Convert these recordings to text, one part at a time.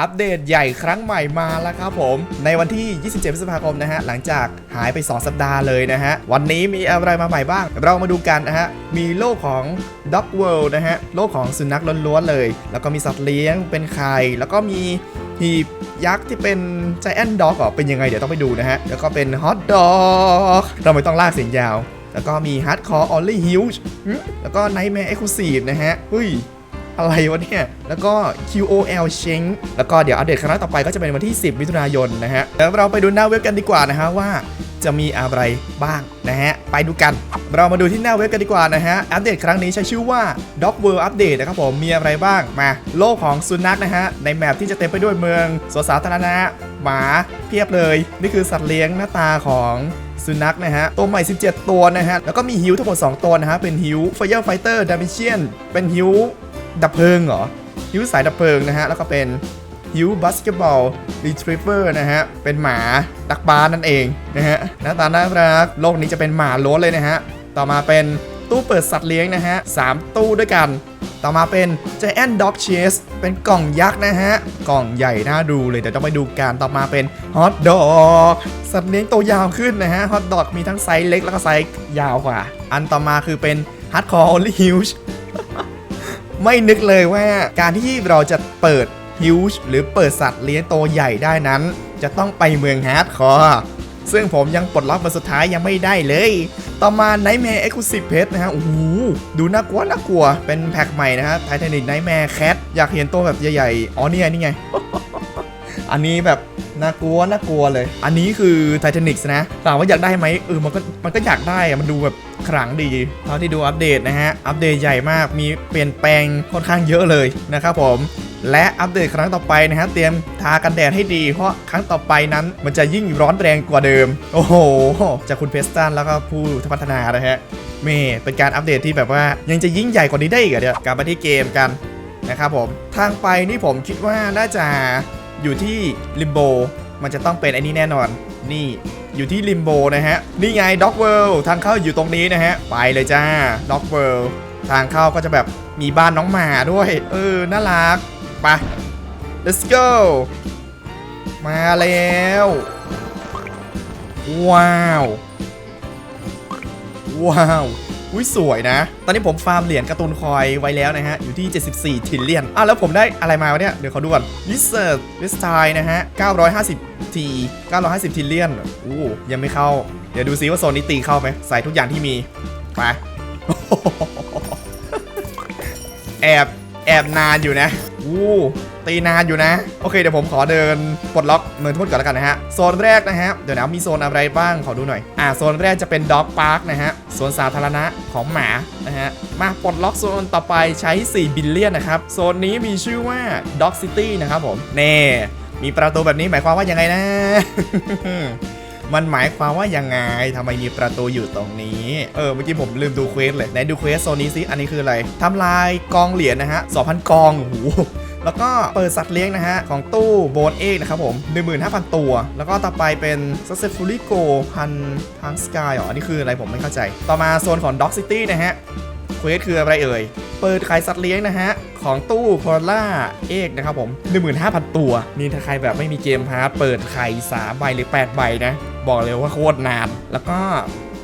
อัปเดตใหญ่ครั้งใหม่มาแล้วครับผม ในวันที่ 27 พฤษภาคมนะฮะ หลังจากหายไป 2 สัปดาห์เลยนะฮะ วันนี้มีอะไรมาใหม่บ้าง เรามาดูกันนะฮะ มีโลกของ Dog World นะฮะ โลกของสุนัขล้วนๆเลย แล้วก็มีสัตว์เลี้ยงเป็นไข่แล้วก็มีหีบยักษ์ที่เป็น Giant Dog อ๋อเป็นยังไงเดี๋ยวต้องไปดูนะฮะ แล้วก็เป็น Hot Dog เราไม่ต้องลากเสียงยาว แล้วก็มี Hardcore Only Huge หึแล้วก็ Nightmare Exclusive นะฮะเฮ้ย อะไรวะเนี่ย แล้วก็ QOL Shank แล้วก็เดี๋ยวอัปเดตครั้งต่อไปก็จะเป็นวันที่ 10 มิถุนายนนะฮะแล้วเราไปดูหน้าเว็บกันดีกว่านะฮะว่าจะมีอะไรบ้างนะฮะ ไปดูกัน เรามาดูที่หน้าเว็บกันดีกว่านะฮะ อัปเดตครั้งนี้ใช้ชื่อว่า Dog World Update นะครับผม มีอะไรบ้าง มา โลกของสุนัขนะฮะ ในแมปที่จะเต็มไปด้วยเมืองสวนสาธารณะ หมา เพียบเลย นี่คือสัตว์เลี้ยงหน้าตาของ สุนัขนะฮะ ตัวใหม่ 17 ตัวนะฮะ แล้วก็มีฮิวทั้งหมด 2 ตัวนะฮะ เป็นฮิว Fire Fighter d a m a g i a n เป็นฮิวดับเพลิงเหรอฮิวสายดับเพลิงนะฮะ แล้วก็เป็นฮิวบาสเกตบอลรีทรีเวอร์นะฮะ เป็นหมาดักบานั่นเองนะฮะหน้าตาน่ารักโลกนี้จะเป็นหมาล้วนเลยนะฮะ ต่อมาเป็นตู้เปิดสัตว์เลี้ยงนะฮะสามตู้ด้วยกัน ต่อมาเป็น Giant Dog Chase เป็นกล่องยักษ์นะฮะ กล่องใหญ่น่าดูเลยเดี๋ยวต้องไปดูกันต่อมาเป็น Hot Dog สัตว์เลี้ยงตัวยาวขึ้นนะฮะ Hot Dog มีทั้งไซส์เล็กแล้วก็ไซส์ยาวกว่า อันต่อมาคือเป็น Hardcore Only Huge ไม่นึกเลยว่าการที่เราจะเปิด Huge หรือเปิดสัตว์เลี้ยงตัวใหญ่ได้นั้น จะต้องไปเมืองฮาร์ดคอร์ซึ่งผมยังปลดล็อกมาสุดท้ายยังไม่ได้เลย ต่อมา Nightmare Exclusive Pet นะฮะโอ้โหดูน่ากลัวน่ากลัวเป็นแพ็คใหม่นะฮะ Titanic Nightmare Cat อยากเห็นตัวแบบใหญ่ๆ อ๋อเนี่ไงนี่ไง อันนี้แบบน่ากลัวน่ากลัวเลย อันนี้คือไททานิกนะถามว่าอยากได้ไหมเออมันก็มันก็อยากได้มันดูแบบขลังดีเท่าที่ดูอัปเดตนะฮะ อัปเดตใหญ่มากมีเปลี่ยนแปลงค่อนข้างเยอะเลยนะครับผม และอัปเดตครั้งต่อไปนะฮะเตรียมทากันแดดให้ดี เพราะครั้งต่อไปนั้นมันจะยิ่งร้อนแรงกว่าเดิม โอ้โห จากคุณเพสตันแล้วก็ผู้พัฒนานะฮะเมเป็นการอัปเดตที่แบบว่ายังจะยิ่งใหญ่กว่านี้ได้อีกเหรอเนี่ยวกลับมาที่เกมกันนะครับผมทางไปนี่ผมคิดว่าน่าจะอยู่ที่ลิมโบมันจะต้องเป็นไอันนี้แน่นอน นี่อยู่ที่ลิมโบนะฮะ นี่ไงด็อกเวิลด์ทางเข้าอยู่ตรงนี้นะฮะ ไปเลยจ้าด็อกเวิลด์ทางเข้าก็จะแบบมีบ้านน้องหมาด้วย เออ น่ารัก ไป let's go มาแล้ว ว้าว ว้าวอุ้ยสวยนะ ตอนนี้ผมฟาร์มเหรียญการ์ตูนคอยไว้แล้วนะฮะ อยู่ที่ 74ทิลเลียนอะแล้วผมได้อะไรมาวะเนี่ย เดี๋ยวเขาดูก่อน w i z a r d w i s t i นะฮะ 950 ที 950ทิลเลียนโอ้ยังไม่เข้า เดี๋ยวดูซิว่าโซนนี้ตีเข้าไหมใส่ทุกอย่างที่มี ไป แอบ แอบนานอยู่นะ อู้ตีนานอยู่นะ โอเคเดี๋ยวผมขอเดินปลดล็อกเมืองทุนก่อนแล้วกันนะฮะ โซนแรกนะฮะ เดี๋ยวนะมีโซนอะไรบ้าง ขอดูหน่อย อ่าโซนแรกจะเป็นด็อกพาร์คนะฮะสวนสาธารณะของหมานะฮะ มาปลดล็อกโซนต่อไปใช้ 4 บิลเลียนนะครับ โซนนี้มีชื่อว่า Dog City นะครับผมเน่มีประตูแบบนี้หมายความว่ายังไงนะ มันหมายความว่ายังไงทำไมมีประตูอยู่ตรงนี้ เออเมื่อกี้ผมลืมดูเควสเลยไหนดูเควสโซนนี้สิอันนี้คืออะไรทำลายกองเหรียญนะฮะ2,000 กองโอ้โหแล้วก็เปิดสัตว์เลี้ยงนะฮะ ของตู้โบนเอกนะครับผม 15,000 ตัว แล้วก็ต่อไปเป็น successfully go พันพันสกายอ๋ออันนี้คืออะไรผมไม่เข้าใจ ต่อมาโซนของ Dog City นะฮะเควสคืออะไรเอ่ย เปิดขายสัตว์เลี้ยงนะฮะ ของตู้พอล่าเอกนะครับผม 15,000 ตัว นี่ถ้าใครแบบไม่มีเกมพาร์ทเปิดไข่3ใบหรือ 8 ใบนะ บอกเลยว่าโคตรนาน แล้วก็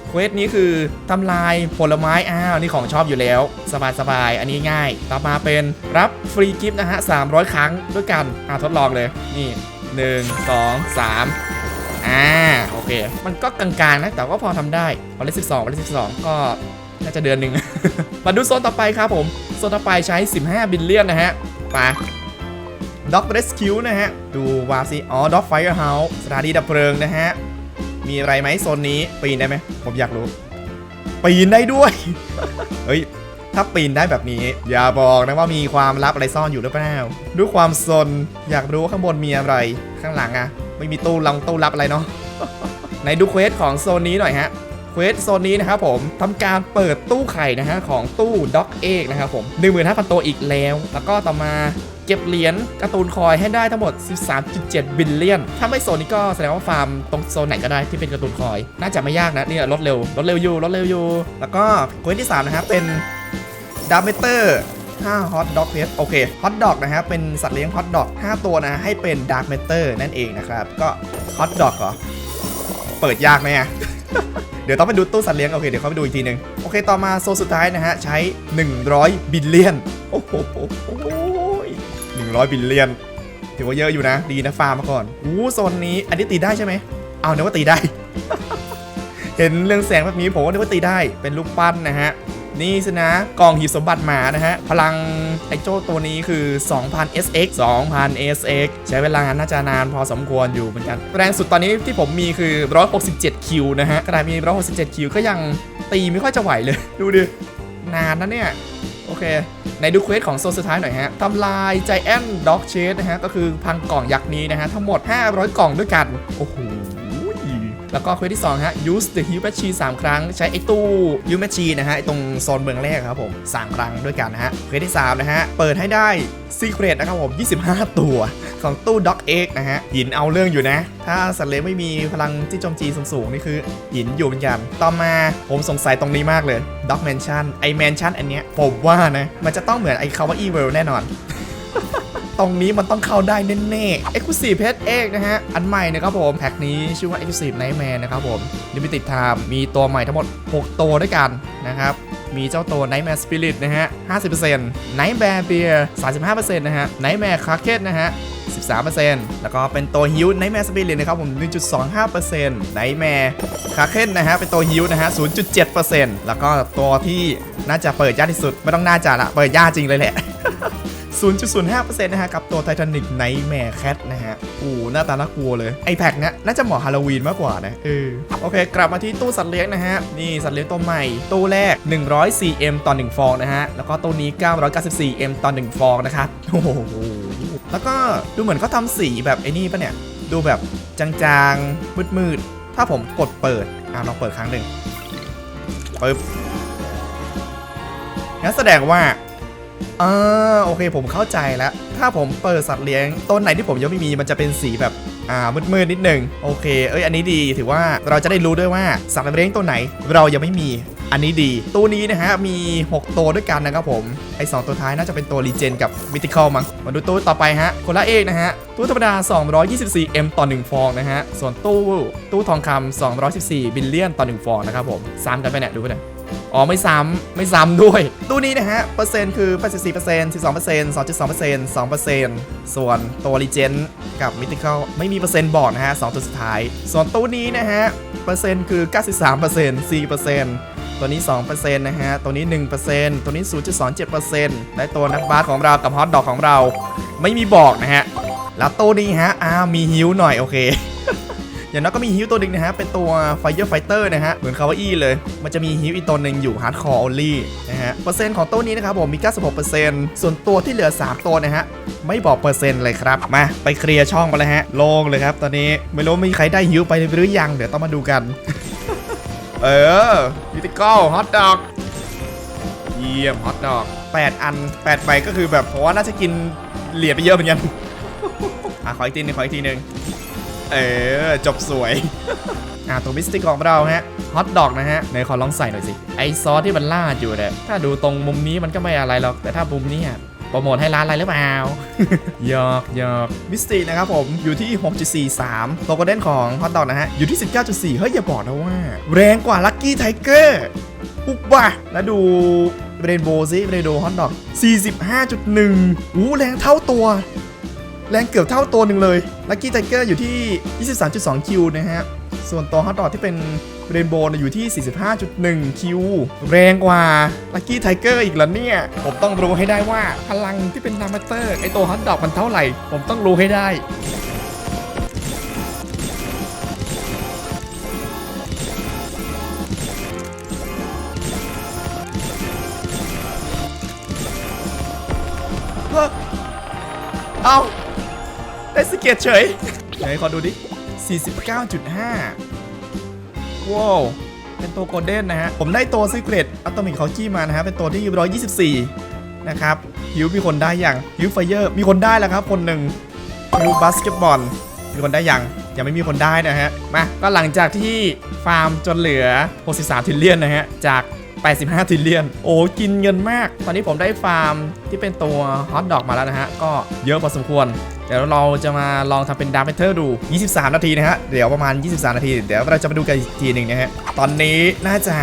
เควสนี้คือทำลายผลไม้ อ้าว นี่ของชอบอยู่แล้ว สบายๆอันนี้ง่าย ต่อมาเป็นรับฟรีกิฟต์นะฮะ 300 ครั้งด้วยกัน อ่าทดลองเลย นี่ 1 2 3อ่า โอเค มันก็กลางๆนะ แต่ก็พอทำได้วันที่12วันที่12 ก็ น่าจะเดือนหนึ่ง มาดูโซนต่อไปครับผม โซนต่อไปใช้ 15 บิลเลียนนะฮะไปด็อกเรสคิวนะฮะ ดูวาซิอ๋อด็อกไฟร์เฮาส์สถานีดับเพลิงนะฮะ มีอะไรไหมโซนนี้ ปีนได้ไหม ผมอยากรู้ ปีนได้ด้วย เฮ้ย ถ้าปีนได้แบบนี้ อย่าบอกนะว่ามีความลับอะไรซ่อนอยู่หรือเปล่าด้วยความซนอยากรู้ข้างบนมีอะไร ข้างหลังอะไม่มีตู้ลังตู้ลับอะไรเนาะไหนดูเควสของโซนนี้หน่อยฮะ ควสโซนนี้นะครับผมทำการเปิดตู้ไข่นะฮะของตู้ด็อกเอกนะครับผม15,000ตัวอีกแล้ว แล้วก็ต่อมาเก็บเหรียญการ์ตูนคอยให้ได้ทั้งหมด 13.7 บิลเลียน ถ้าไม่โซนนี้ก็แสดงว่าฟาร์มตรงโซนไหนก็ได้ที่เป็นการ์ตูนคอย น่าจะไม่ยากนะเนี่ยรถเร็วรถเร็วอยู่รถเร็วอยู่ แล้วก็เควสที่ 3 นะครับเป็นดาเมเตอร์5 hot dog pet โอเค hot dog นะฮะเป็นสัตว์เลี้ยง hot dog 5ตัวนะ ให้เป็น dark matter นั่นเองนะครับ ก็ hot dog เหรอ เปิดยากไหมอะ เดี๋ยวต้องไปดูตู้สัตว์เลี้ยงโอเคเดี๋ยวเข้าไปดูอีกทีหนึ่งโอเคต่อมาโซนสุดท้ายนะฮะใช้ 100 บิลเลียนโอ้โหหนึ่งร้อยบิลเลียนถือว่าเยอะอยู่นะ ดีนะฟาร์มมาก่อนอู้โซนนี้อันนี้ตีได้ใช่ไหมเอาเนึกว่าตีได้ เห็นเรื่องแสงแบบนี้ผมว่านึกว่าตีได้เป็นลูกปั้นนะฮะ นี่สินะกล่องหีบสมบัติหมานะฮะ พลังไอโจ้ตัวนี้คือ 2,000 SX 2,000 SX ใช้เวลาน่าจะนานพอสมควรอยู่เหมือนกัน แรงสุดตอนนี้ที่ผมมีคือ 167 คิวนะฮะขนาดมี 167 คิวก็ยังตีไม่ค่อยจะไหวเลย ดูดิ นานนะเนี่ย โอเค ในดูเควสของโซนสุดท้ายหน่อยฮะทำลายใจแอนด็อกเชสนะฮะ ก็คือพังกล่องยักษ์นี้นะฮะ ทั้งหมด 500 กล่องด้วยกัน โอ้โห แล้วก็เควสที่2ฮะ use the heal machine 3ครั้ง ใช้ไอตู้ heal machine นะฮะไอตรงโซนเมืองแรกครับผม 3 ครั้งด้วยกันนะฮะ เควสที่ 3 นะฮะ เปิดให้ได้ secret นะครับผม 25 ตัวของตู้ Doc X นะฮะ หินเอาเรื่องอยู่นะ ถ้าสัตว์เลี้ยงไม่มีพลังที่โจมตีสูงๆ นี่คือ หินอยู่เหมือนกัน ต่อมาผมสงสัยตรงนี้มากเลย Doc Mansion ไอ้ Mansion อันเนี้ยผมว่านะมันจะต้องเหมือนไอคาว่า Evil แน่นอน ตรงนี้มันต้องเข้าได้แน่ๆ Exclusive Pet Egg นะฮะ อันใหม่นะครับผม แพ็คนี้ชื่อว่า Exclusive Nightmare นะครับผม Limited Time มีตัวใหม่ทั้งหมด 6 ตัวด้วยกันนะครับมีเจ้าตัว Nightmare Spirit นะฮะ 50% Nightmare Bear 35%นะฮะ Nightmare Kraken นะฮะ 13%แล้วก็เป็นตัวฮิว Nightmare Spirit นะครับผม 1.25% Nightmare Kraken นะฮะ เป็นตัวฮิวนะฮะ 0.7%แล้วก็ตัวที่น่าจะเปิดยากที่สุด ไม่ต้องน่าจะละ เปิดยากจริงเลยแหละ 0.05%นะฮะกับตัวไททานิกไนท์แมร์แคทนะฮะโอ้หน้าตาน่ากลัวเลย ไอแพ็กเนี้ยน่าจะเหมาะฮาโลวีนมากกว่านะเออโอเค กลับมาที่ตู้สัตว์เลี้ยงนะฮะ นี่สัตว์เลี้ยงตัวใหม่ ตู้แรก 104M ต่อ 1 ฟองนะฮะ แล้วก็ตู้นี้ 994M ต่อ 1 ฟองนะครับโอ้โหแล้วก็ดูเหมือนเขาทำสีแบบไอ้นี่ปะเนี่ย ดูแบบจางๆ มืดๆ ถ้าผมกดเปิด อะลองเปิดครั้งหนึ่งปึ๊บงั้นแสดงว่า อ่าโอเคผมเข้าใจแล้ว ถ้าผมเปิดสัตว์เลี้ยงต้นไหนที่ผมยังไม่มีมันจะเป็นสีแบบอ่ามืดๆนิดหนึ่งโอเค เอ้ยอันนี้ดีถือว่าเราจะได้รู้ด้วยว่าสัตว์เลี้ยงตัวไหน เรายังไม่มีอันนี้ดีตู้นี้นะฮะมี 6 ตัวด้วยกันนะครับผมไอ้สองตัวท้ายน่าจะเป็นตัวรีเจนกับมิติคอลมั้งมาดูตู้ต่อไปฮะคนละเอกนะฮะตู้ธรรมดา 224M ต่อ 1 ฟองนะฮะส่วนตู้ตู้ทองคำ214บิลเลียนต่อ 1 ฟองนะครับผมซ้ำกันไปเนี่ยดูไปเนี่ย อ๋อไม่ซ้ำไม่ซ้ำด้วยตู้นี้นะฮะ เปอร์เซ็นต์คือ 84% 12% 2.2% 2%ส่วนตัวรีเจนกับมิติเค a l ไม่มีเปอร์เซ็นต์บอกนะฮะ 2 ตัวสุดท้าย ส่วนตู้นี้นะฮะ เปอร์เซ็นต์คือ 93% 4%ตัวนี้ 2%นะฮะ ตัวนี้ 1%ตัวนี้ 0.27%และตัวนักบาสของเรากับฮอตดอกของเรา ไม่มีบอกนะฮะ แล้วตู้นี้ฮะอ้ามีฮิวหน่อยโอเค อย่างน้อยก็มีฮิวตัวหนึ่งนะฮะ เป็นตัว Fire Fighter นะฮะ เหมือนคาวาอี้เลย มันจะมีฮิวอีกตัวหนึ่งอยู่ Hardcore Only นะฮะ เปอร์เซ็นต์ของตัวนี้นะครับผมมี 96%ส่วนตัวที่เหลือ 3 ตัวนะฮะ ไม่บอกเปอร์เซ็นต์เลยครับ มาไปเคลียร์ช่องมาเลยฮะ โล่งเลยครับ ตอนนี้ไม่รู้มีใครได้ฮิวไปหรือยัง เดี๋ยวต้องมาดูกัน เออยูติคอลฮอตดอกเยี่ยมฮอตดอก8 อัน8ใบก็คือแบบเพราะว่าน่าจะกินเหรียญไปเยอะเหมือนกันอะขออีกทีหนึงขออีกทีหนึง เออ จบสวย อ่าตัวมิสติกของเราฮะฮอทดอกนะฮะในขอลองใส่หน่อยสิ ไอซอสที่มันลาดอยู่เนี่ยถ้าดูตรงมุมนี้มันก็ไม่อะไรหรอก แต่ถ้ามุมนี้อะโปรโมทให้ร้านอะไรหรือเปล่า หยอกหยอกมิสตินะครับผม อยู่ที่ 6.43ตัวกระเด้นของฮอทดอกนะฮะ อยู่ที่ 19.4 เฮ้ย อย่าบอกนะว่า แรงกว่าลัคกี้ไทเกอร์ปุ๊บว่ะแล้วดูเรนโบว์ซิเรนโบว์ฮอทดอก 45.1 อู้แรงเท่าตัว แรงเกือบเท่าตัวหนึ่งเลยลัคกี้ไทเกอร์อยู่ที่ 23.2 คิวนะฮะ ส่วนตัวฮอตดอทที่เป็นเรนโบว์อยู่ที่ 45.1 คิว แรงกว่าลัคกี้ไทเกอร์อีกแล้วเนี่ย ผมต้องรู้ให้ได้ว่าพลังที่เป็นนามาเตอร์ ไอตัวฮอตดอกมันเท่าไหร่ ผมต้องรู้ให้ได้เฮ้อเอา ได้สเก็ตเฉยไหนขอดูดิ 49.5 ว้าวเป็นตัวโกลเด้นนะฮะ ผมได้ตัวซีเ r รตอัตโตมิกเขาจี้มานะฮะ เป็นตัวที่ 124 นะครับฮิวมีคนได้ยังฮิวไฟเยอร์มีคนได้แล้วครับ คนหนึ่งฮิวบาสเกตบอลมีคนได้ยังยังไม่มีคนได้นะฮะ มา ก็หลังจากที่ฟาร์มจนเหลือ 63ทิลเลียนนะฮะ จาก 85ทิลเลียน โอ้ กินเงินมาก ตอนนี้ผมได้ฟาร์มที่เป็นตัวฮอตดอกมาแล้วนะฮะ ก็เยอะพอสมควร เดี๋ยวเราจะมาลองทำเป็นดาร์ m เ t อร์ดู 23 นาทีนะฮะ เดี๋ยวประมาณ 23 นาที เดี๋ยวเราจะมาดูกันอีกทีหนึ่งนะฮะ ตอนนี้น่าจะ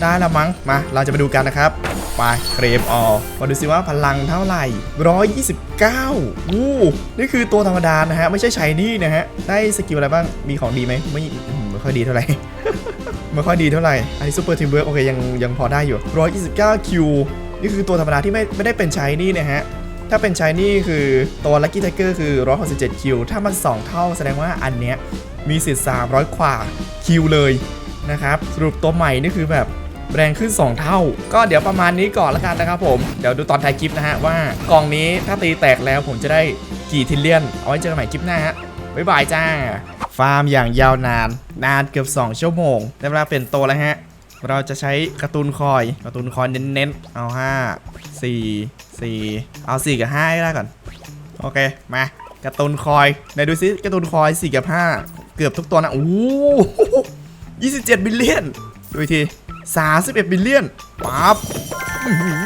ได้แล้วมั้ง มา เราจะมาดูกันนะครับ ไปเครมออลมาดูซิว่าพลังเท่าไหร่ 129อู้นี่คือตัวธรรมดานะฮะ ไม่ใช่ชายนี่นะฮะ ได้สกิลอะไรบ้าง มีของดีไหมไม่อืมไม่ค่อยดีเท่าไหร่ ไม่ค่อยดีเท่าไหร่ อันนี้ซูเปอร์ทีมเวิร์กโอเคยังยังพอได้อยู่ 129คิวนี่คือตัวธรรมดาที่ไม่ไม่ได้เป็นชายนี่นะฮะ ถ้าเป็นชายนี่คือตัวลั c กี้ไทเกอร์คือ 167คิวถ้ามัน 2 เท่าแสดงว่าอันเนี้ยมีสิทธิ์ 300 กว่าคิวเลยนะครับ สรุปตัวใหม่นี่คือแบบแรงขึ้น 2 เท่า ก็เดี๋ยวประมาณนี้ก่อนละกันนะครับผม เดี๋ยวดูตอนท้ายคลิปนะฮะว่ากล่องนี้ถ้าตีแตกแล้วผมจะได้กี่ทิลเลียน เอาไว้เจอกันใหม่คลิปหน้าฮะ บ๊ายบายจ้า ฟาร์มอย่างยาวนาน นานเกือบ 2 ชั่วโมงได้เวลาเปลี่ยนตัวแล้วฮะ เราจะใช้กร์ตูนคอยกร์ตูนคอยเน้นๆ เอา 5 4 4 เอา 4 กับ5ให้ได้ก่อน โอเค มากร์ตูนคอยไหนดูซิกร์ตูนคอย 4 กับ 5 เกือบทุกตัวนะโอ้โห27บิลเลียนดูอีกที31บิลเลียนปั๊บอื้อหือ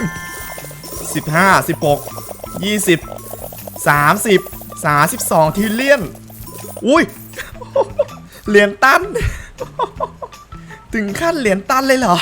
15 16 20 30 32ทิลเลียน อุ้ยเหรียญตัน ถึงขั้นเหรียญตันเลยเหรอ